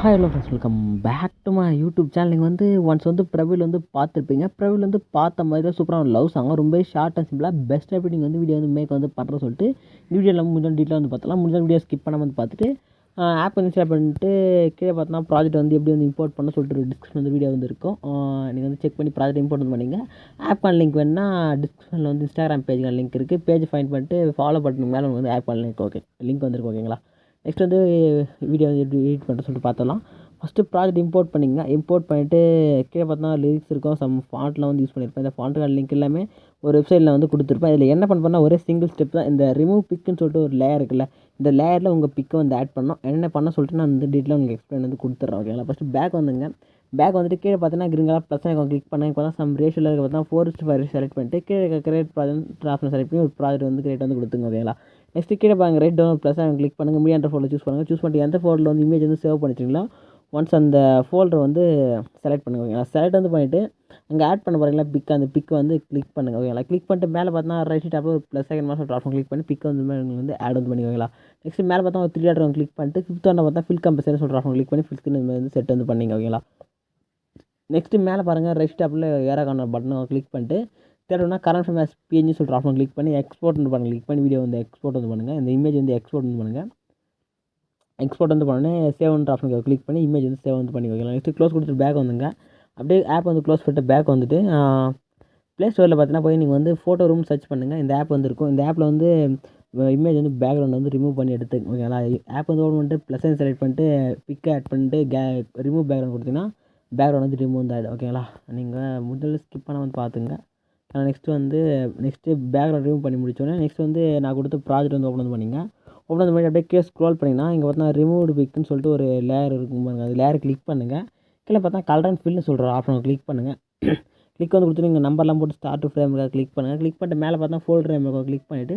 Hi hello friends welcome back to my YouTube channel நீங்கள் வந்து once வந்து ப்ரவில் வந்து பார்த்துருப்பீங்க. ப்ரவில் வந்து பார்த்த மாதிரி தான் சூப்பரான லவ் சாங் ரொம்ப ஷார்ட் அண்ட் சிம்பிளாக பெஸ்ட் எடிட்டிங் வந்து வீடியோ வந்து மேக் வந்து பண்ணுற சொல்லிட்டு வீடியோவில் முடிஞ்ச டீட்டெயில் வந்து பார்த்தலாம் முடிஞ்ச வீடியோ ஸ்கிப் பண்ணாமல் வந்து பார்த்துட்டு ஆப் வந்து இன்ஸ்டால் பண்ணிட்டு கீழே பார்த்தோன்னா ப்ராஜெக்ட் வந்து எப்படி வந்து இம்போர்ட் பண்ண சொல்லிட்டு ஒரு டிஸ்கிரிப்ஷன் வந்து வீடியோ வந்து இருக்கும். நீங்கள் வந்து செக் பண்ணி ப்ராஜெக்ட் இம்போர்ட் வந்து பண்ணிங்க ஆப் லிங்க் வேணால் டிஸ்கிரிப்ஷனில் வந்து இன்ஸ்டாகிராம் பேஜுக்கான லிங்க் இருக்குது பேஜ் ஃபைன் பண்ணிட்டு ஃபாலோ பட்டன் மேலே வந்து ஆப் லிங்க் ஓகே லிங்க் வந்துருக்கு ஓகேங்களா நெக்ஸ்ட் வந்து வீடியோ வந்து எப்படி எடிட் பண்ணுற சொல்லிட்டு பார்த்தலாம் ஃபஸ்ட்டு ப்ராஜெக்ட் இம்போர்ட் பண்ணிங்கன்னா இம்போர்ட் பண்ணிவிட்டு கீழே பார்த்தா லிரிக்ஸ் இருக்கும். சம் ஃபாண்ட்லாம் வந்து யூஸ் பண்ணியிருப்பேன் இந்த ஃபாண்ட்டுக்கான லிங்க் எல்லாமே ஒரு வெப்சைட்டில் வந்து கொடுத்துருப்பேன். இதில் என்ன பண்ண பண்ணால் ஒரே சிங்கிள் ஸ்டெப் தான். இந்த ரிமூவ் பிக்குன்னு சொல்லிட்டு ஒரு லேயர் இருக்குல்ல இந்த லேயரில் உங்கள் பிக்கை வந்து ஆட் பண்ணோம் என்ன பண்ண சொல்லிட்டு நான் வந்து டீட்டெயிலாக உங்களுக்கு எக்ஸ்பிளைன் வந்து கொடுத்துட்றேன் ஓகேங்களா ஃபஸ்ட்டு பேக் வந்துங்க. பேக் வந்துட்டு கீழே பார்த்தீங்கன்னா green colour plus icon click பண்ணி இப்போ தான் சம் ரேஷியோவில் இருக்க பார்த்தா ஃபோர் ஃபைவ் செலக்ட் பண்ணிட்டு கீழே கிரியேட் ப்ராஜெக்ட் ஆப்ஷன் செலக்ட் பண்ணி ஒரு ப்ராஜெக்ட் வந்து கிரியேட் வந்து கொடுத்துங்க ஓகேங்களா நெக்ஸ்ட் கீழே பாருங்கள் red down plus icon click பண்ணுங்கள் மீடியா ஃபோல்டர் சூஸ் பண்ணுங்கள் சூஸ் பண்ணிட்டு எந்த ஃபோல்டரில் வந்து இமேஜ் வந்து சேவ் பண்ணிச்சிங்களோ ஒன்ஸ் அந்த ஃபோல்டர் வந்து செலக்ட் பண்ணுங்க ஓகேங்களா செலக்ட் வந்து பண்ணிவிட்டு அங்கே ஆட் பண்ண போகிறீங்களா பிக் அந்த பிக் வந்து கிளிக் பண்ணுங்கள் ஓகேங்களா கிளிக் பண்ணிட்டு மேலே பார்த்தா ரைட் டாப்பில் ஒரு ப்ளஸ் செகண்ட் மாதம் ஆப்ஷன் கிளிக் பண்ணி பிக் வந்து வந்து ஆட் வந்து பண்ணிக்கோங்களா நெக்ஸ்ட் மேலே பார்த்தா ஒரு த்ரீ ஆட்ரு கிளிக் பண்ணிட்டு ஃபிஃப்த் ஒன்று பார்த்தா ஃபில் கம்பெனி சொல்கிற ஆப்ஷன் கிளிக் பண்ணி ஃபிஃப்த் வந்து செட் வந்து பண்ணிங்க ஓகேங்களா நெக்ஸ்ட்டு மேலே பாருங்கள் ரைட் டாப்பில் ஏரா பட்டனை கிளிக் பண்ணிட்டு தேர்ட்னா கரண்ட் ஃப்ரம் எஸ் பிஎன்ஜி சொல்கிற ஆப்ஷன் கிளிக் பண்ணி எக்ஸ்போர்ட் வந்து பண்ணுங்கள் கிளிக் பண்ணி வீடியோ வந்து எக்ஸ்போர்ட் வந்து பண்ணுங்கள் இந்த இமேஜ் வந்து எக்ஸ்போர்ட் வந்து பண்ணுங்கள் எக்ஸ்போர்ட் வந்து பண்ணோன்னே சேவ்ன்ற ஆப்ஷன் கிளிக் பண்ணி இமேஜ் வந்து சேவ் வந்து பண்ணி வைக்கலாம். நெக்ஸ்ட்டு க்ளோஸ் கொடுத்துட்டு பேக் வந்துங்க அப்படியே ஆப் வந்து க்ளோஸ் பண்ணிட்டு பேக் வந்துட்டு ப்ளே ஸ்டோரில் பார்த்தீங்கன்னா போய் நீங்கள் வந்து ஃபோட்டோ ரூம் சர்ச் பண்ணுங்கள் இந்த ஆப் வந்துருக்கும் இந்த ஆப்பில் வந்து இமேஜ் வந்து பேக்ரவுண்ட் வந்து ரிமூவ் பண்ணி எடுத்து ஓகேங்களா ஆப் வந்து ஓப்பன் பண்ணிட்டு ப்ளஸ் செலக்ட் பண்ணிட்டு பிக்கை ஆட் பண்ணிட்டு கே ரிமூவ் பேக்ரவுண்ட் கொடுத்தீங்கன்னா பேக்ரவுண்ட் வந்து ரிமூவ் வந்து ஆகிடும் ஓகேங்களா நீங்கள் முதல்ல ஸ்கிப் பண்ண வந்து பார்த்துங்க நெக்ஸ்ட்டு வந்து நெக்ஸ்ட்டு பேக்ரவுண்ட் ரிமூவ் பண்ணி முடிச்சோடனே நெக்ஸ்ட் வந்து நான் கொடுத்த ப்ராஜெக்ட் வந்து ஓப்பன் வந்து பண்ணிங்க. ஓப்பன் வந்து பண்ணி அப்படியே கீழே ஸ்க்ரோல் பண்ணிங்கன்னா இங்கே பார்த்தா ரிமூவ்டு பிக்குன்னு சொல்லிட்டு ஒரு லேயர் இருக்கும் பாருங்க. அது லேயர் கிளிக் பண்ணுங்கள் கீழே பார்த்தா கலர் அண்ட் ஃபில்னு சொல்கிற ஆப்ஷன் கிளிக் பண்ணுங்கள் கிளிக் வந்து கொடுத்துட்டு நீங்கள் நம்பர்லாம் போட்டு ஸ்டார்ட் டு ஃப்ரேம் கிளிக் பண்ணுங்கள் கிளிக் பண்ணிட்டு மேலே பார்த்தா ஃபோல்டர் இருக்கும் கிளிக் பண்ணிவிட்டு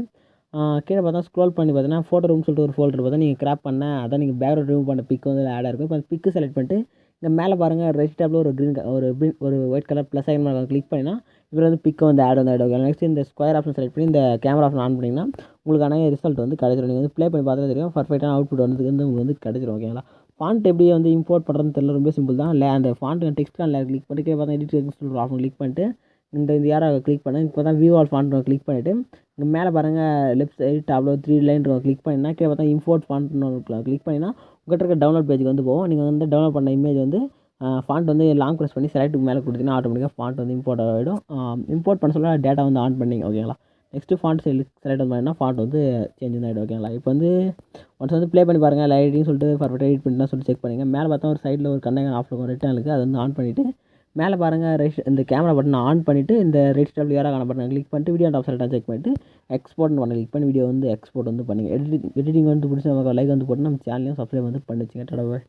கீழே பார்த்தா ஸ்க்ரோல் பண்ணி பார்த்தீங்கன்னா ஃபோட்டோ ரூம் சொல்லிட்டு ஒரு ஃபோல்டர் பார்த்தா நீங்கள் கிராப் பண்ண அதான் நீங்கள் பேக்ரவுண்ட் ரிமூவ் பண்ண பிக் வந்து ஆடாக இருக்கும். இப்போ பிக்கு செலக்ட் பண்ணிட்டு இங்கே மேலே பாருங்கள் ரைட் டேப்பில் ஒரு க்ரீன் ஒரு ஒரு ஒயிட் கலர் ப்ளஸ் ஐக்கன் மேலே கிளிக் பண்ணினா இவர் வந்து பிக்கு வந்து ஆட் வந்து ஆட் ஆகும் நெக்ஸ்ட் இந்த ஸ்கொயர் ஆப்ஷன் செலக்ட் பண்ணி இந்த கேமரா ஆப்ஷன் ஆன் பண்ணிங்கன்னா உங்களுக்கான ரிசல்ட் வந்து கிடைச்சிடும் நீங்கள் வந்து ப்ளே பண்ணி பார்த்தா தெரியும். பர்ஃபெக்டான அவுட்புட் வந்து வந்து உங்களுக்கு வந்து கிடைச்சிடும் ஓகேங்களா ஃபாண்ட் எப்படி வந்து இம்போர்ட் பண்ணுறதுன்னு தெரியல ரொம்ப சிம்பிள் தான். இல்லை அந்த ஃபாண்ட் டெக்ஸ்ட் லேயர் கிளிக் பண்ணிட்டு பார்த்தா எடிட் சொல்கிற ஆப்ஷன் கிளிக் பண்ணிட்டு இந்த இந்த யாரை கிளிக் பண்ணேன் இப்போ தான் வியூ ஆல் ஃபாண்ட்னு கிளிக் பண்ணிவிட்டு இங்கே மேலே பாருங்கள் லெஃப்ட் சைடு டாப்பில் த்ரீ லைன் கிளிக் பண்ணினா கீழே பார்த்தா இம்போர்ட் ஃபாண்ட் கிளிக் பண்ணினா உங்கள்கிட்ட இருக்க டவுன்லோட் பேஜுக்கு வந்து போவோம் நீங்கள் வந்து டவுன்லோட் பண்ண இமேஜ் வந்து ஃபாண்ட் வந்து லாங் ப்ரெஸ் பண்ணி செலக்ட்டுக்கு மேலே கொடுத்தீங்கன்னா ஆட்டோமேட்டிக்காக ஃபாண்ட் வந்து இம்போர்ட் ஆகிடும் இம்போர்ட் பண்ண சொல்ல டேட்டா வந்து ஆன் பண்ணிங்க ஓகேங்களா நெக்ஸ்ட்டு ஃபாண்ட் செலக்ட் வந்து பண்ணிங்கன்னா ஃபாண்ட் வந்து சேஞ்ச் வந்து ஆகிடும் ஓகேங்களா இப்போ வந்து ஒன்ஸ் வந்து ப்ளே பண்ணி பாருங்கள் லைட்டிங் சொல்லிட்டு பர்ஃபெக்டாக எடிட் பண்ணிட்டு சொல்லிட்டு செக் பண்ணுங்கள் மேலே பார்த்தா ஒரு சைடில் ஒரு கண்ணை ஆஃப் இருக்கும் ரிட்டர்ன் இருக்குது அதை வந்து ஆன் பண்ணிவிட்டு மேலே பாருங்கள் ரைட் இந்த கேமரா பட்டன் ஆன் பண்ணிவிட்டு இந்த ரைட் யாராக காண பட்டன் கிளிக் பண்ணிட்டு வீடியோ ஆஃப் செலக்டாக செக் பண்ணிட்டு எக்ஸ்போர்ட்னு பண்ண கிளிக் பண்ணி வீடியோ வந்து எக்ஸ்போர்ட் வந்து பண்ணுங்கள் எடிட்டிங் எடிட்டிங் வந்து பிடிச்ச லைக் வந்து போட்டு நம்ம சேனலையும் சப்ஸ்கிரைப் வந்து பண்ணிச்சுங்க தடவை